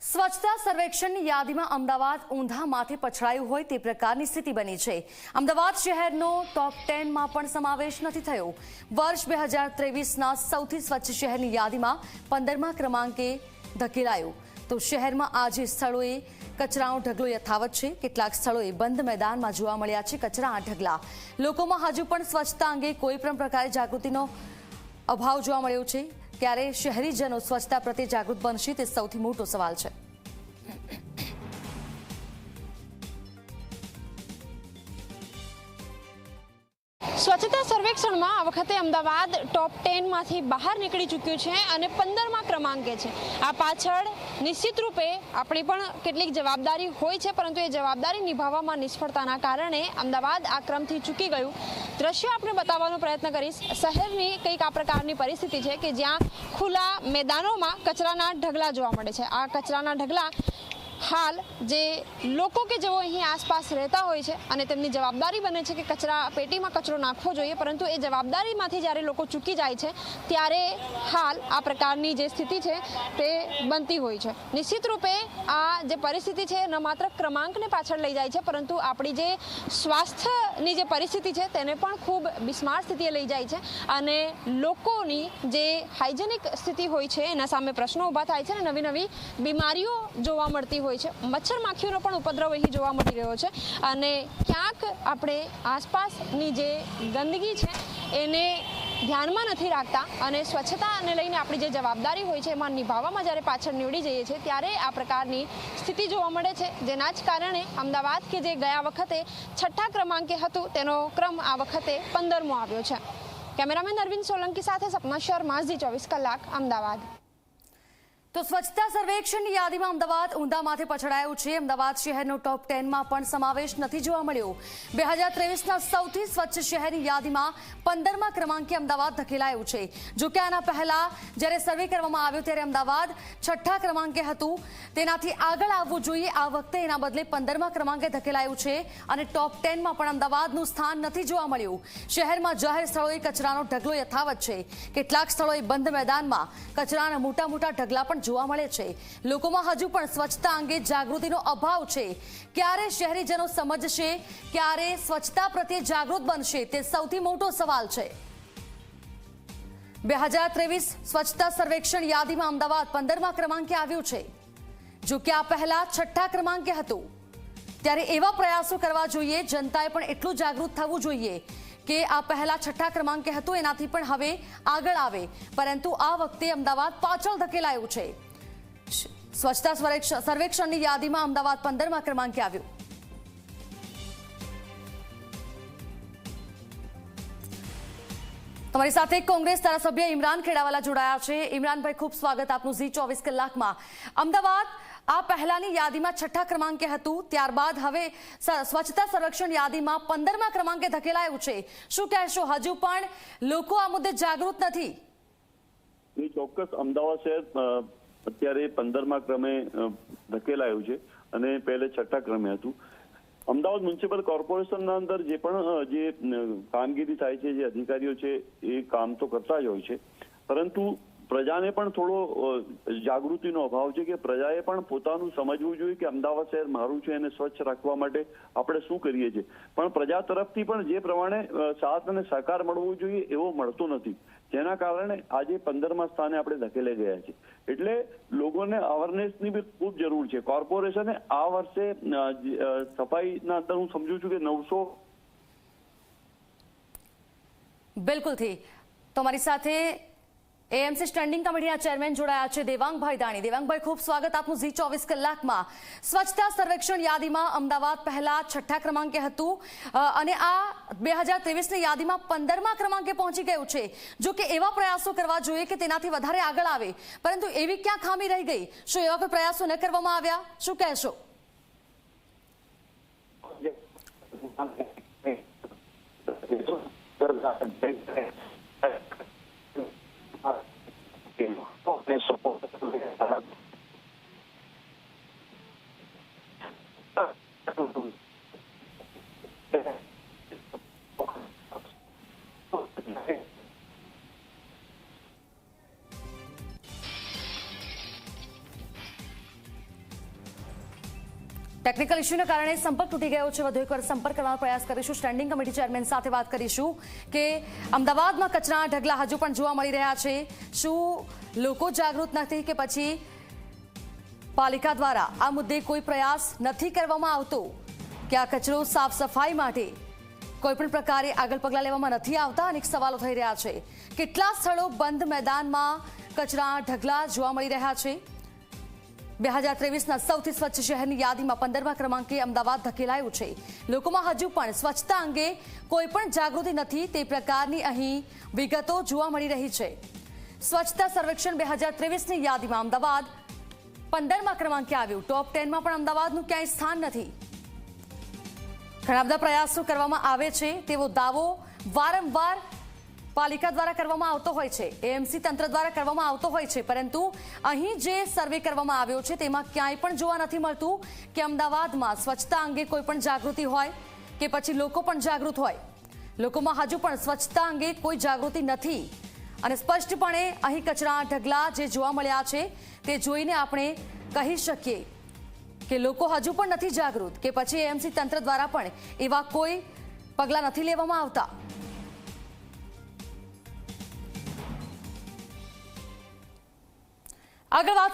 સ્વચ્છતા સર્વેક્ષણની યાદીમાં અમદાવાદ ઊંધા માથે પછડાયું હોય તે પ્રકારની સ્થિતિ બની છે. અમદાવાદ શહેરનો ટોપ ટેનમાં પણ સમાવેશ નથી થયો. વર્ષ બે હજાર ત્રેવીસના સૌથી સ્વચ્છ શહેરની યાદીમાં પંદરમા ક્રમાંકે ધકેલાયું. તો શહેરમાં આજે સ્થળોએ કચરાનો ઢગલો યથાવત છે. કેટલાક સ્થળોએ બંધ મેદાનમાં જોવા મળ્યા છે કચરાના ઢગલા. લોકોમાં હજુ પણ સ્વચ્છતા અંગે કોઈ પણ પ્રકારે જાગૃતિનો અભાવ જોવા મળ્યો છે. ત્યારે શહેરીજનો સ્વચ્છતા પ્રત્યે જાગૃત બનશે તે સૌથી મોટો સવાલ છે. સ્વચ્છતા સર્વેક્ષણમાં આ વખતે અમદાવાદ ટોપ ટેનમાંથી બહાર નીકળી ચૂક્યું છે અને પંદરમા ક્રમાંકે છે. આ પાછળ નિશ્ચિત રૂપે આપણી પણ કેટલીક જવાબદારી હોય છે, પરંતુ એ જવાબદારી નિભાવવામાં નિષ્ફળતાના કારણે અમદાવાદ આ ક્રમથી ચૂકી ગયું. દ્રશ્ય આપણે બતાવવાનો પ્રયત્ન કરીશ. શહેરની કંઈક આ પ્રકારની પરિસ્થિતિ છે કે જ્યાં ખુલ્લા મેદાનોમાં કચરાના ઢગલા જોવા મળે છે. આ કચરાના ઢગલા હાલ જે લોકો કે જેઓ અહીં આસપાસ રહેતા હોય છે અને તેમની જવાબદારી બને છે કે કચરા પેટીમાં કચરો નાખવો જોઈએ, પરંતુ એ જવાબદારીમાંથી જ્યારે લોકો ચૂકી જાય છે, ત્યારે હાલ આ પ્રકારની જે સ્થિતિ છે તે બનતી હોય છે. નિશ્ચિત રૂપે આ જે પરિસ્થિતિ છે, ન માત્ર ક્રમાંકને પાછળ લઈ જાય છે, પરંતુ આપણી જે સ્વાસ્થ્યની જે પરિસ્થિતિ છે, તેને પણ ખૂબ બિસ્માર સ્થિતિએ લઈ જાય છે અને લોકોની જે હાઇજેનિક સ્થિતિ હોય છે, એના સામે પ્રશ્નો ઊભા થાય છે અને નવી નવી બીમારીઓ જોવા મળતી હોય છે. મચ્છર માખીઓનો પણ ઉપદ્રવ અહીં જોવા મળી રહ્યો છે. અને ક્યાંક આપણે આસપાસની જે ગંદકી છે, એને ધ્યાનમાં નથી રાખતા અને સ્વચ્છતાને લઈને આપણી જે જવાબદારી હોય છે, એમાં નિભાવવામાં જ્યારે પાછળ નીવડી જઈએ છીએ, ત્યારે આ પ્રકારની સ્થિતિ જોવા મળે છે. જેના જ કારણે અમદાવાદ કે જે ગયા વખતે છઠ્ઠા ક્રમાંકે હતું, તેનો ક્રમ આ વખતે પંદરમો આવ્યો છે. કેમેરામેન અરવિંદ સોલંકી સાથે સપના શર્મા, ઝી ચોવીસ કલાક, અમદાવાદ. તો સ્વચ્છતા સર્વેક્ષણની યાદીમાં અમદાવાદ ઊંધા માથે પછડાયું છે. અમદાવાદ શહેરનો ટોપ ટેનમાં પણ સમાવેશ નથી જોવા મળ્યો. બે હજાર ત્રેવીસના સૌથી સ્વચ્છ શહેરની યાદીમાં પંદરમા ક્રમાંકે અમદાવાદ ધકેલાયું છે. જો કે આના પહેલા જ્યારે સર્વે કરવામાં આવ્યો ત્યારે અમદાવાદ છઠ્ઠા ક્રમાંકે હતું. તેનાથી આગળ આવવું જોઈએ. આ વખતે એના બદલે પંદરમા ક્રમાંકે ધકેલાયું છે અને ટોપ ટેનમાં પણ અમદાવાદનું સ્થાન નથી જોવા મળ્યું. શહેરમાં જાહેર સ્થળોએ કચરાનો ઢગલો યથાવત છે. કેટલાક સ્થળોએ બંધ મેદાનમાં કચરાના મોટા મોટા ઢગલા પણ જોવા મળે છે. લોકોમાં હજુ પણ સ્વચ્છતા અંગે જાગૃતિનો અભાવ છે. ક્યારે શહેરીજનો સમજશે? ક્યારે સ્વચ્છતા પ્રત્યે જાગૃત બનશે? તે સૌથી મોટો સવાલ છે. બે હજાર ત્રેવીસ સ્વચ્છતા સર્વેક્ષણ યાદીમાં અમદાવાદ પંદરમા ક્રમાંકે આવ્યું છે. જો કે આ પહેલા છઠ્ઠા ક્રમાંકે હતું. ત્યારે એવા પ્રયાસો કરવા જોઈએ, જનતાએ પણ એટલું જાગૃત થવું જોઈએ. કે આ પહેલા છઠ્ઠા ક્રમાંકે હતું, એનાથી પણ હવે આગળ આવે. પરંતુ આ વખતે અમદાવાદ પાછળ ધકેલાયું છે. સ્વચ્છતા સર્વેક્ષણની યાદીમાં અમદાવાદ પંદરમા ક્રમાંકે આવ્યું. તમારી સાથે કોંગ્રેસ ધારાસભ્ય ઇમરાન ખેડાવાલા જોડાયા છે. ઇમરાનભાઈ, ખૂબ સ્વાગત આપનું ઝી ચોવીસ કલાકમાં. અમદાવાદ આ પહેલાની યાદીમાં છઠ્ઠા ક્રમાંકે હતું, ત્યારબાદ હવે સ્વચ્છતા સંરક્ષણ યાદીમાં પંદરમા ક્રમાંકે ધકેલાયું છે. શું કહેશો? હજુ પણ લોકો આ મુદ્દે જાગૃત નથી. ચોક્કસ. અમદાવાદ શહેર અત્યારે પંદરમા ક્રમે ધકેલાયું છે અને પહેલે છઠ્ઠા ક્રમે હતું. અમદાવાદ મ્યુનિસિપલ કોર્પોરેશનના અંદર જે પણ જે કામગીરી થાય છે, જે અધિકારીઓ છે, એ કામ તો કરતા જ હોય છે. પરંતુ પ્રજાને પણ થોડો જાગૃતિનો અભાવ છે કે પ્રજાએ પણ પોતાનું સમજવું જોઈએ કે અમદાવાદ શહેર મારું છે એને સ્વચ્છ રાખવા માટે આપણે શું કરીએ છીએ. પણ પ્રજા તરફથી પણ જે પ્રમાણે સાથ અને સહકાર મળવો જોઈએ એવો મળતો નથી. જેના કારણે આજે પંદરમા સ્થાને આપણે ધકેલે ગયા છે એટલે લોકોને અવેરનેસની બી ખૂબ જરૂર છે. કોર્પોરેશને આ વર્ષે સફાઈના અંદર હું સમજુ છું કે નવસો બિલકુલથી તમારી સાથે એએમસી સ્ટેન્ડિંગ કમિટીના ચેરમેન જોડાયા છે દેવાંગભાઈ દાણી. દેવાંગભાઈ, ખૂબ સ્વાગત આપનું ઝી ચોવીસ કલાકમાં. સ્વચ્છતા સર્વેક્ષણ યાદીમાં અમદાવાદ પહેલા છઠ્ઠા ક્રમાંકે હતું. અને આ બે હજાર ત્રેવીસની યાદીમાં પંદરમા ક્રમાંકે પહોંચી ગયું છે. જો કે એવા પ્રયાસો કરવા જોઈએ કે તેનાથી વધારે આગળ આવે. પરંતુ એવી ક્યાં ખામી રહી ગઈ? શું એવા કોઈ પ્રયાસો ન કરવામાં આવ્યા? શું કહેશો? ટેકનિકલ ઇસ્યુને કારણે સંપર્ક તૂટી ગયો છે. વધુ એકવાર સંપર્ક કરવાનો પ્રયાસ કરીશું. સ્ટેન્ડિંગ કમિટી ચેરમેન સાથે વાત કરીશું કે અમદાવાદમાં કચરા ઢગલા હજુ પણ જોવા મળી રહ્યા છે. શું લોકો જાગૃત નથી કે પછી પાલિકા દ્વારા આ મુદ્દે કોઈ પ્રયાસ નથી કરવામાં આવતો? કે આ કચરો સાફ સફાઈ માટે કોઈપણ પ્રકારે આગળ પગલાં લેવામાં નથી આવતા? અનેક સવાલો થઈ રહ્યા છે. કેટલા સ્થળો બંધ મેદાનમાં કચરા ઢગલા જોવા મળી રહ્યા છે? બે હજાર ત્રેવીસના સૌથી સ્વચ્છ શહેરની યાદીમાં પંદરમા ક્રમાંકે અમદાવાદ ધકેલાયું છે. લોકોમાં હજુ પણ સ્વચ્છતા અંગે કોઈ પણ જાગૃતિ નથી, તે પ્રકારની અહીં વિગતો જોવા મળી રહી છે. સ્વચ્છતા સર્વેક્ષણ બે હજાર ત્રેવીસની યાદીમાં અમદાવાદ પંદરમા ક્રમાંકે આવ્યું. ટોપ ટેનમાં પણ અમદાવાદનું ક્યાંય સ્થાન નથી. ઘણા બધા પ્રયાસો કરવામાં આવે છે. તેવો દાવો વારંવાર પાલિકા દ્વારા કરવામાં આવતો હોય છે. એએમસી તંત્ર દ્વારા કરવામાં આવતો હોય છે. પરંતુ અહીં જે સર્વે કરવામાં આવ્યો છે, તેમાં ક્યાંય પણ જોવા નથી મળતું કે અમદાવાદમાં સ્વચ્છતા અંગે કોઈ પણ જાગૃતિ હોય કે પછી લોકો પણ જાગૃત હોય. લોકોમાં હજુ પણ સ્વચ્છતા અંગે કોઈ જાગૃતિ નથી. અને સ્પષ્ટપણે અહીં કચરા ઢગલા જે જોવા મળ્યા છે, તે જોઈને આપણે કહી શકીએ કે લોકો હજુ પણ નથી જાગૃત કે પછી એએમસી તંત્ર દ્વારા પણ એવા કોઈ પગલાં નથી લેવામાં આવતા. આગળ વાત